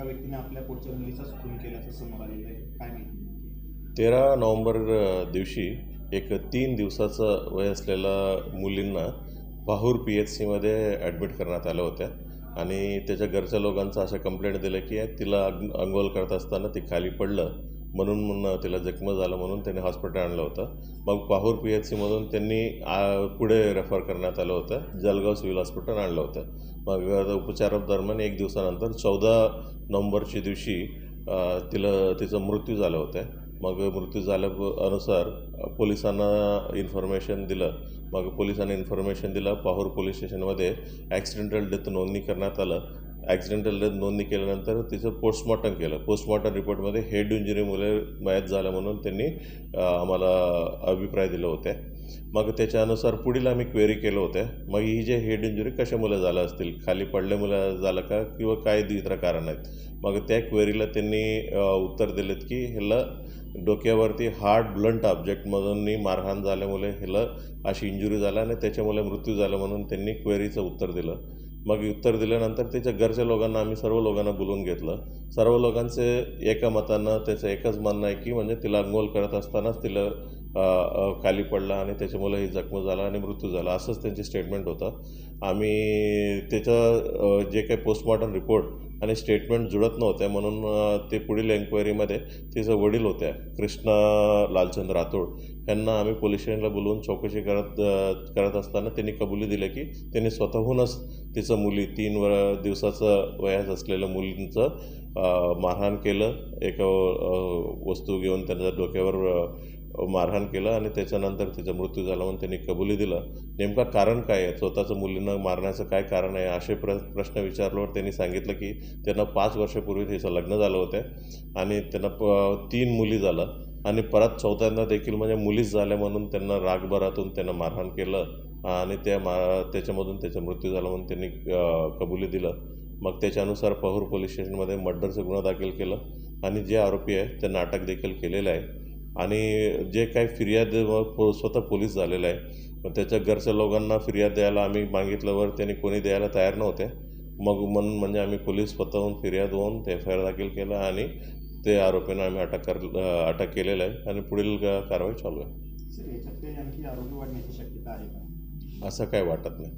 एका व्यक्तीने आपल्या पुढच्या मुलीचाच खून केल्याचं समोर आलेलं आहे. काय माहिती? तेरा नोव्हेंबर दिवशी एक तीन दिवसाचं वय असलेल्या मुलींना पाहूर पी एच सीमध्ये ॲडमिट करण्यात आल्या होत्या. आणि त्याच्या घरच्या लोकांचं असं कंप्लेंट दिलं की तिला अंग अंघोळ करत असताना ती खाली पडलं. म्हणून म्हणून तिला जखम झालं म्हणून त्यांनी हॉस्पिटल आणलं होतं. मग पाहूर पी एच सीमधून त्यांनी पुढे रेफर करण्यात आलं होतं. जलगाव सिव्हिल हॉस्पिटल आणलं होतं. मग उपचारादरम्यान एक दिवसानंतर चौदा नोव्हेंबरच्या दिवशी तिला तिचा मृत्यू झाला होता. मग मृत्यू झाल्या अनुसार पोलिसांना इन्फॉर्मेशन दिलं. मग पोलिसांनी इन्फॉर्मेशन दिलं. पाहूर पोलीस स्टेशनमध्ये ॲक्सिडेंटल डेथ नोंदणी करण्यात आलं. ॲक्सिडेंटल डेथ नोंदणी केल्यानंतर तिचं पोस्टमॉर्टम केलं. पोस्टमॉर्टम रिपोर्टमध्ये हेड इंजुरीमुळे मयत झालं म्हणून त्यांनी आम्हाला अभिप्राय दिला होत्या मग त्याच्यानुसार पुढील आम्ही क्वेरी केलं होतं मग ही जे हेड इंजुरी कशामुळे झालं असतील? खाली पडल्यामुळे झालं का? किंवा काय इतर कारण आहेत? मग त्या क्वेरीला त्यांनी उत्तर दिलेत की ह्याला डोक्यावरती हार्ड ब्लंट ऑब्जेक्टमधून मारहाण झाल्यामुळे ह्याला अशी इंजुरी झाला आणि त्याच्यामुळे मृत्यू झाला म्हणून त्यांनी क्वेरीचं उत्तर दिलं. मग उत्तर दिल्यानंतर त्याच्या घरच्या लोकांना आम्ही सर्व लोकांना बोलवून घेतलं. सर्व लोकांचे एका मतानं त्याचं एकच म्हणणं आहे की म्हणजे तिला अंघोळ करत असतानाच तिला खाली पडला आणि त्याच्यामुळे हे जखम झाला आणि मृत्यू झाला असंच त्यांचे स्टेटमेंट होतं. आम्ही त्याचं जे काही पोस्टमॉर्टम रिपोर्ट आणि स्टेटमेंट जुळत नव्हत्या म्हणून ते पुढील एन्क्वायरीमध्ये तिचं वडील होत्या कृष्णा लालचंद राठोड. यांना आम्ही पोलीस स्टेशनला बोलवून चौकशी करत करत असताना त्यांनी कबुली दिली की त्यांनी स्वतःहूनच तिचं मुली तीन व दिवसाचं वयास असलेल्या मुलींचं मारहाण केलं. एका वस्तू घेऊन त्यांच्या डोक्यावर मारहाण केलं आणि त्याच्यानंतर तिचा मृत्यू झाला म्हणून त्यांनी कबुली दिलं. नेमका कारण काय आहे? स्वतःचं मुलींना मारण्याचं काय कारण आहे? असे प्र प्रश्न विचारल्यावर त्यांनी सांगितलं की त्यांना पाच वर्षापूर्वी तिचं लग्न झालं होतं आणि त्यांना प तीन मुली झालं आणि परत चौथ्यांदा देखील म्हणजे मुलीच झाल्या म्हणून त्यांना रागभरातून त्यांना मारहाण केलं आणि त्या मा त्याच्यामधून त्याचा मृत्यू झाला म्हणून त्यांनी कबुली दिलं. मग त्याच्यानुसार पहूर पोलीस स्टेशनमध्ये मर्डरचा गुन्हा दाखल केलं आणि जे आरोपी आहे त्यांना अटक देखील केलेलं आहे. आणि जे काही फिर्याद स्वतः पोलीस झालेलं आहे पण त्याच्या घरच्या लोकांना फिर्याद द्यायला आम्ही मागितल्यावर त्यांनी कोणी द्यायला तयार नव्हते. मग म्हणून म्हणजे आम्ही पोलीस स्वतःहून फिर्याद होऊन ते एफ आय आर दाखल केलं आणि ते आरोपींना आम्ही अटक कर अटक केलेलं आहे आणि पुढील कारवाई चालू आहे. असं काय वाटत नाही.